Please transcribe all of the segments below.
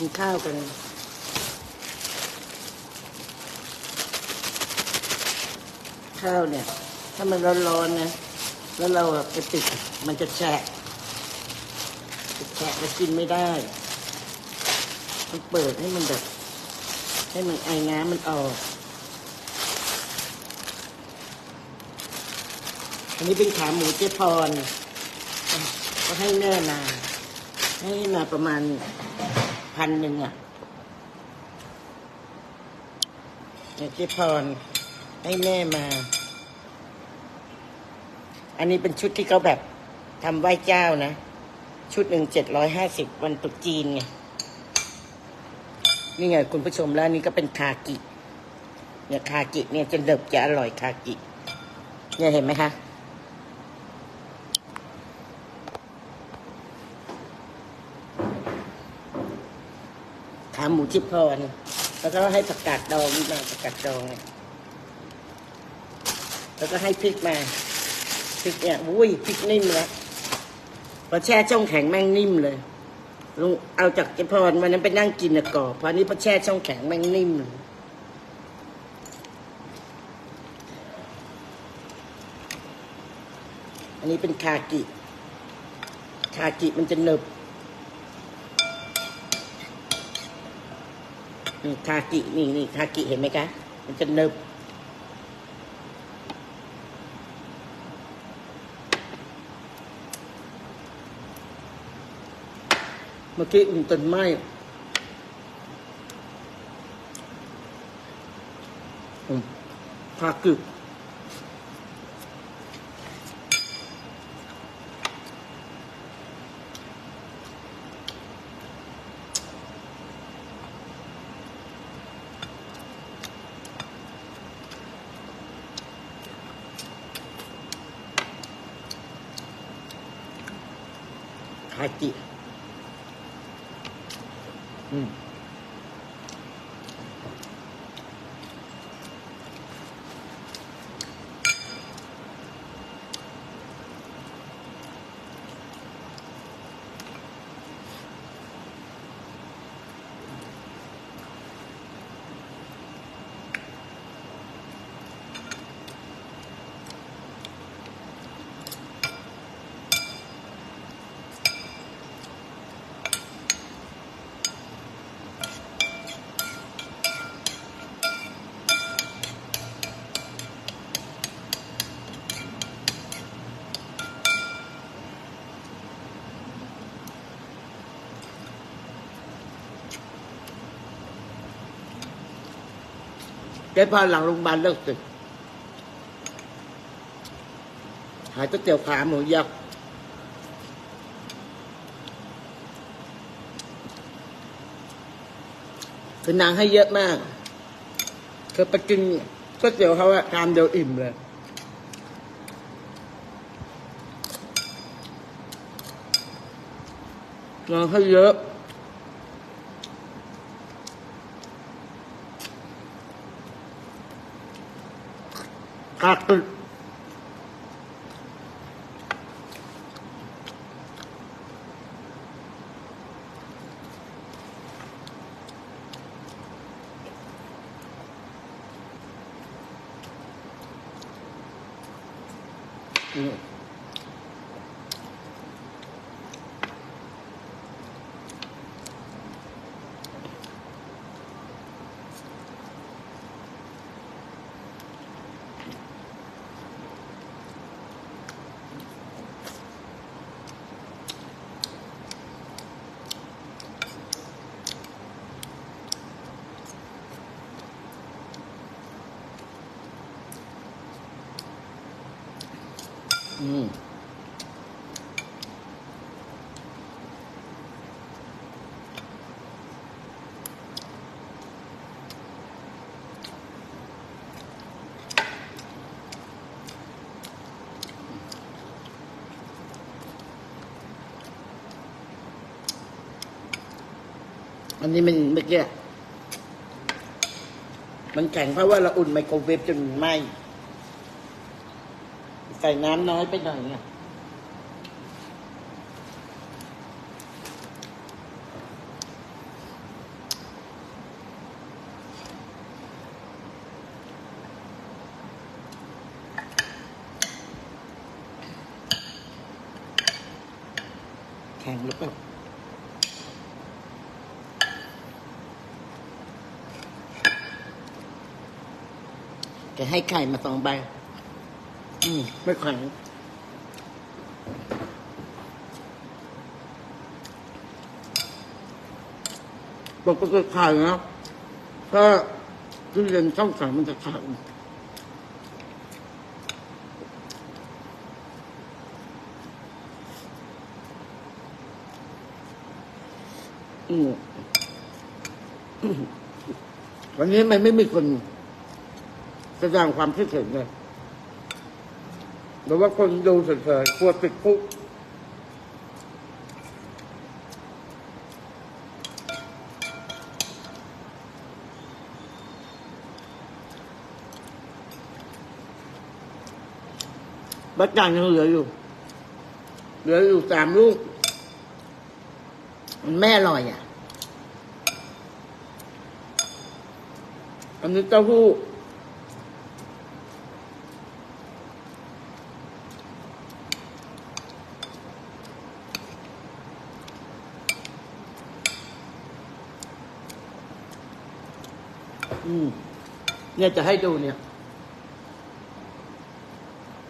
กินข้าวกัน ข้าวเนี่ย ถ้ามันร้อนๆนะ แล้วเราไปติดมันจะแฉะแฉะแล้วกินไม่ได้ต้องเปิดให้มันแบบ ให้มันไอน้ำมันออกอันนี้เป็นขาหมูเจ๊พรก็ให้แม่มาให้มาประมาณ พันหนึ่งอะเนี่ยเจ๊พรให้แม่มา อันนี้เป็นชุดที่เขาแบบทำไหว้เจ้านะ ชุดหนึ่งเจ็ดร้อยห้าสิบวันตุจีนไง นี่ไงคุณผู้ชมแล้วนนี่ก็เป็นคากิ เนี่ยคากิเนี่ยจะเดิบจะอร่อยคากิ เนี่ยเห็นไหมคะ ชิพพรแล้วก็ให้ผักกาดดองมาผักกาดดองเนี่ยแล้วก็ให้พริกมาพริกเนี่ยอุ้ยพริกนิ่มแล้วพอแช่ช่องแข็งแม่งนิ่มเลยลุงเอาจากเจพรวันนั้นไปนั่งกินนะกรอพอนี้พอแช่ช่องแข็งแม่งนิ่มเลยอันนี้เป็นคากิ คากิมันจะหนึบ นี่คากินี่นี่คากิเห็นไหมคะ มันจะเนิบเมื่อกี้อุ่นต้นไหม้อืมคากิ คา แกพาหลังโรงพยาบาลเลิกตึกหายก๋วเตี๋ยวขาหมูยักษ์คือนางให้เยอะมากเธอไปกินก๋วยเตี๋ยวเขาอะชามเดียวอิ่มเลยนางให้เยอะ อื อืมอันนี้มันเมื่อกี้มันแข็งเพราะว่าเราอุ่นไมโครเวฟจนไหม้ ใส่น้ำน้อยไปหน่อยเนี่ยแข็งหรือเปล่าแกให้ไข่มาสองใบ อืม ไม่แข็งปกติไข่นะถ้าทุเรียนช่องสามมันจะแข็งอืมอืมวันนี้มันไม่มีคนแสดงความคิดเห็นเลย หรือว่าคนดูเฉยๆกลัวติดคุกบัตรจางยังเหลืออยู่ เหลืออยู่สามลูก มันแม่อร่อยอะ อันนี้เต้าหู้ อืม เนี่ยจะให้ดูเนี่ย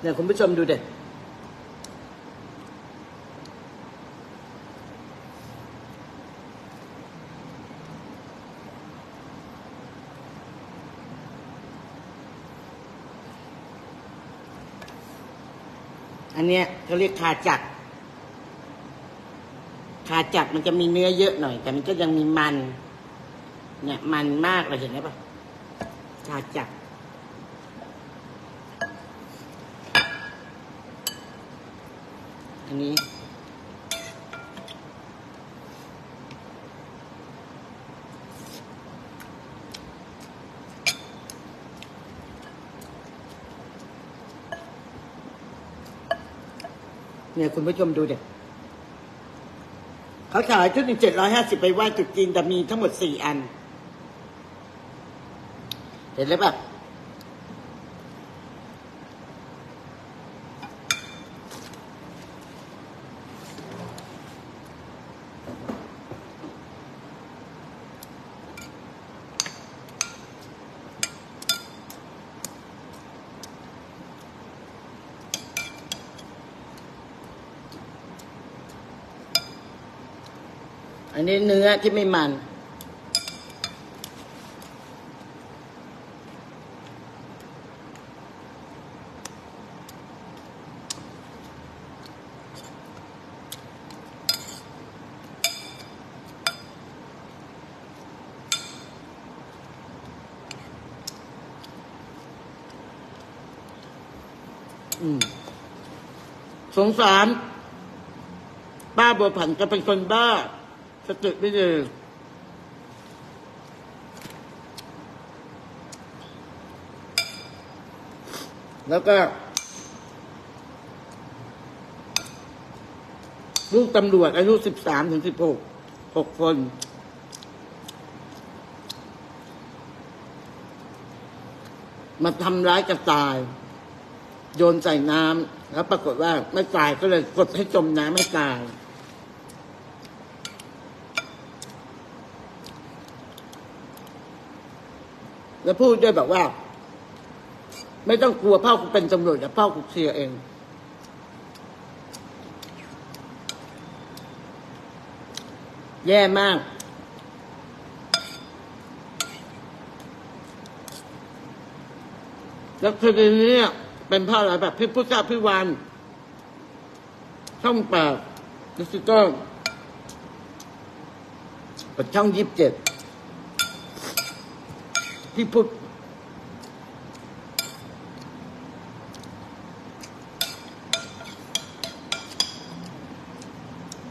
เนี่ยคุณผู้ชมดูเด็ดอันเนี้ยเขาเรียกคาจักรคาจักรมันจะมีเนื้อเยอะหน่อย แต่มันก็ยังมีมัน เนี่ยมันมากเลยเห็นไหมปะ คาจักรอันนี้เนี่ยคุณผู้ชมดูเด็กเขาขายชุดหนึ่งเจ็ดร้อยห้าสิบไปไหว้จุดจีนแต่มีทั้งหมดสี่อัน เห็นแล้วแบบอันนี้เนื้อที่ไม่มัน สงสารป้าบัวผันก็เป็นคนบ้า สติไม่ดีแล้วก็ลูกตำรวจอายุสิบสามถึงสิบหกหกคน มาทำร้ายกันตาย โยนใส่น้ำแล้วปรากฏว่าไม่ตายก็เลยกดให้จมน้ำไม่ตาย แล้วพูดด้วยแบบว่า ไม่ต้องกลัวพ่อกูเป็นตำรวจแต่พ่อกูเคลียร์เองแย่มาก แล้วคดีนี้ เป็นเพราะอะไรแบบพี่พุทธพิวันช่องแปดดิจิตอลกับช่องยี่สิบเจ็ดพี่พุทธ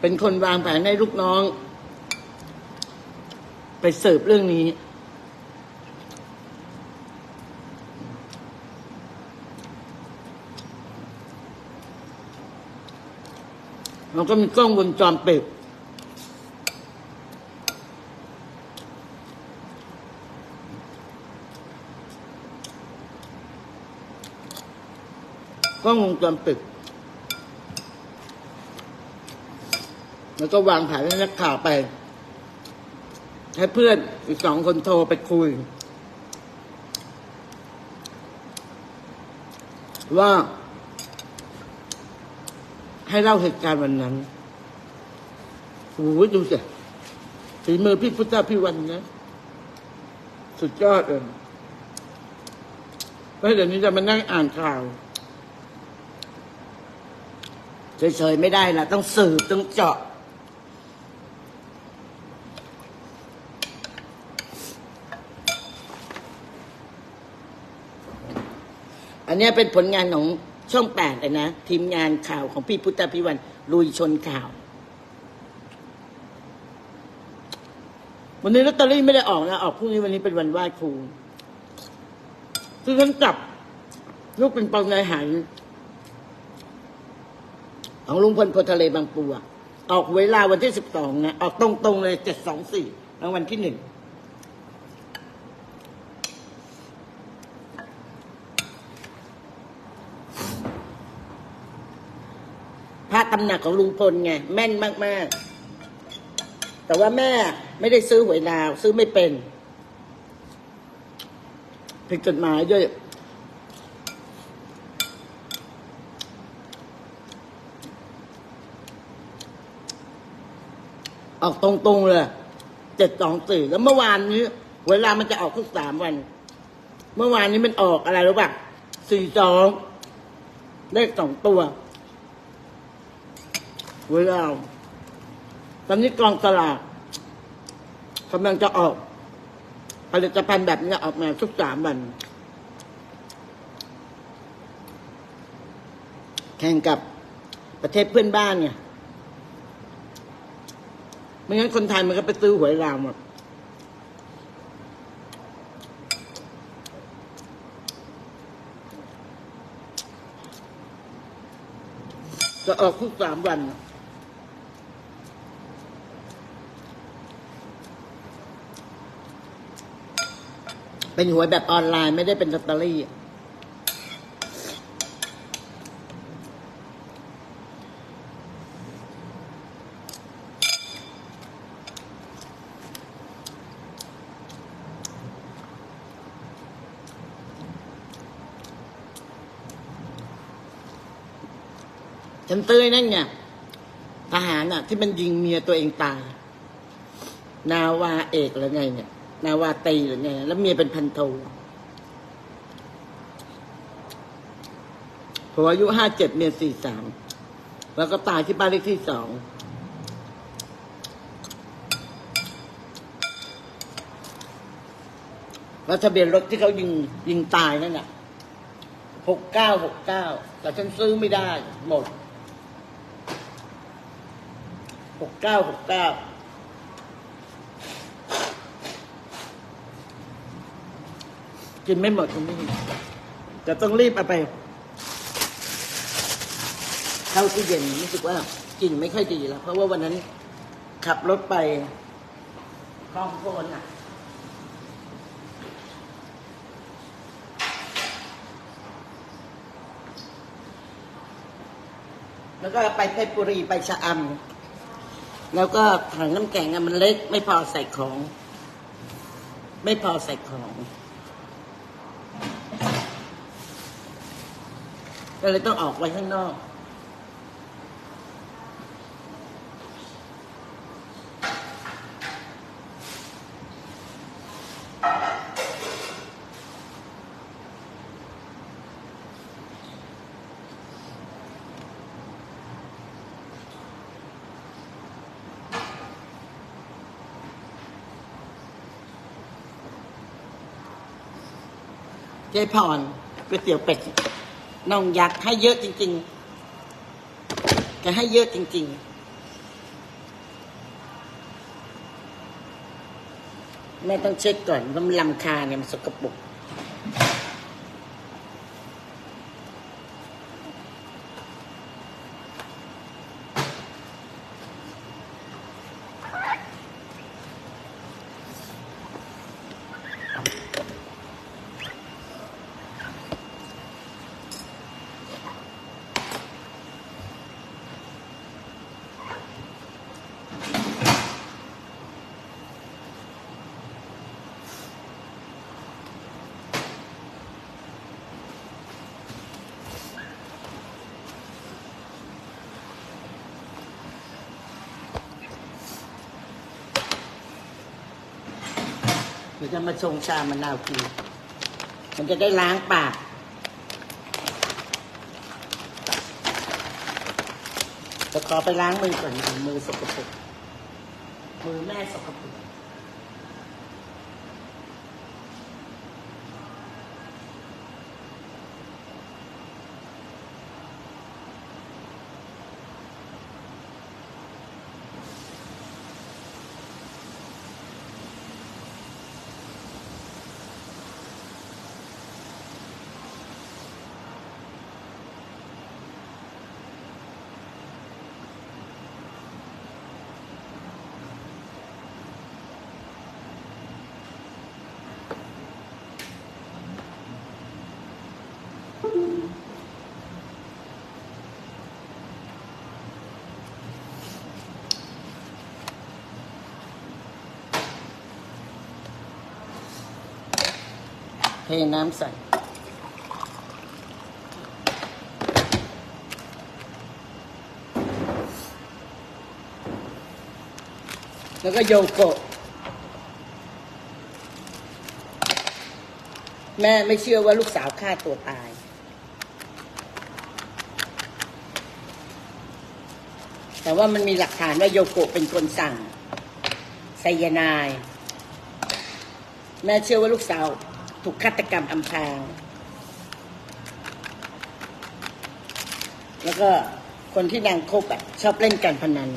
เป็นคนวางแผนให้ลูกน้อง ไปเสิร์ฟเรื่องนี้ มันก็มีกล้องวงจรปิดกล้องวงจรปิดแล้วก็วางแผนให้นักข่าวไป ให้เพื่อนอีกสองคนโทรไปคุย ว่า ให้เล่าเหตุการณ์วันนั้นโอ้โหดูสิฝีมือพี่พุทธพี่วันนะสุดยอดเลยแล้วเดี๋ยวนี้จะมานั่งอ่านข่าวเฉยๆไม่ได้ละต้องสืบต้องเจาะ อันนี้เป็นผลงานของ ช่องแปดเลยนะ ทีมงานข่าวของพี่พุทธพิวันลุยชนข่าว วันนี้ลอตเตอรี่ไม่ได้ออกนะ ออกพรุ่งนี้วันนี้เป็นวันไหว้ครูซึ่งฉันจับ ลูกเป็นปองในหายของลุงพลโพทะเลบางปูออกเวลาวันที่สิบสองนะ ออกตรงๆเลยเจ็ดสองสี่รางวัลที่หนึ่ง พระ ตำหนักของลุงพลไงแม่นมาก ๆ แต่ว่าแม่ไม่ได้ซื้อหวยลาว ซื้อไม่เป็นผิดกฎหมายด้วย ออกตรงๆเลยเจ็ดสองสี่แล้วเมื่อวานนี้ เวลามันจะออกทุกสามวัน เมื่อวานนี้มันออกอะไรรู้ป่ะสี่สองเลขสองตัว เวลาตอนนี้กองสลากกำลังจะออกผลิตภัณฑ์แบบนี้ออกมาทุกสามวัน แข่งกับประเทศเพื่อนบ้านเนี่ยไม่งั้นคนไทยมันก็ไปซื้อหวยลาวหมดจะออกทุกสามวัน เป็นหวยแบบออนไลน์ไม่ได้เป็นลอตเตอรี่ฉันเต้ยนั่นไงทหารอะ ที่มันยิงเมียตัวเองตาย นาวาเอกหรือไงเนี่ย นาวาตีหรือไงแล้วเมียเป็นพันโทผัวอายุห้าเจ็ดเมียสี่สามแล้วก็ตายที่บ้านเลขที่สองแล้วทะเบียนรถที่เขายิงยิงตายนั่นน่ะหกเก้าหกเก้าแต่ฉันซื้อไม่ได้หมดหกเก้าหกเก้า กินไม่หมดคุณไม่มีจะต้องรีบเอาไป เข้าตู้เย็นรู้สึกว่ากลิ่นไม่ค่อยดีแล้ว เพราะว่าวันนั้นขับรถไปคลองโคนอะแล้วก็ไปเพชรบุรีไปชะอำแล้วก็ถังน้ำแข็งอะมันเล็ก ไม่พอใส่ของ ไม่พอใส่ของ ก็เลยต้องออกไว้ข้างนอก เจ๊พรก๋วยเตี๋ยวเป็ด น้องอยากให้เยอะจริงๆแกให้เยอะจริง ๆ แม่ต้องเช็คก่อนว่ามันลำคาเนี่ยมันสกปรก จะมาชงชามะนาวกินมันจะได้ล้างปากจะขอไปล้างมือก่อนมือสกปรกมือแม่สกปรก น้ำใส่ แล้วก็โยโกะ แม่ไม่เชื่อว่าลูกสาวฆ่าตัวตาย แต่ว่ามันมีหลักฐานว่าโยโกะเป็นคนสั่งไซยานาย แม่เชื่อว่าลูกสาว ถูกฆาตกรรมอำพรางแล้วก็คนที่นางคบอะชอบเล่นการพนัน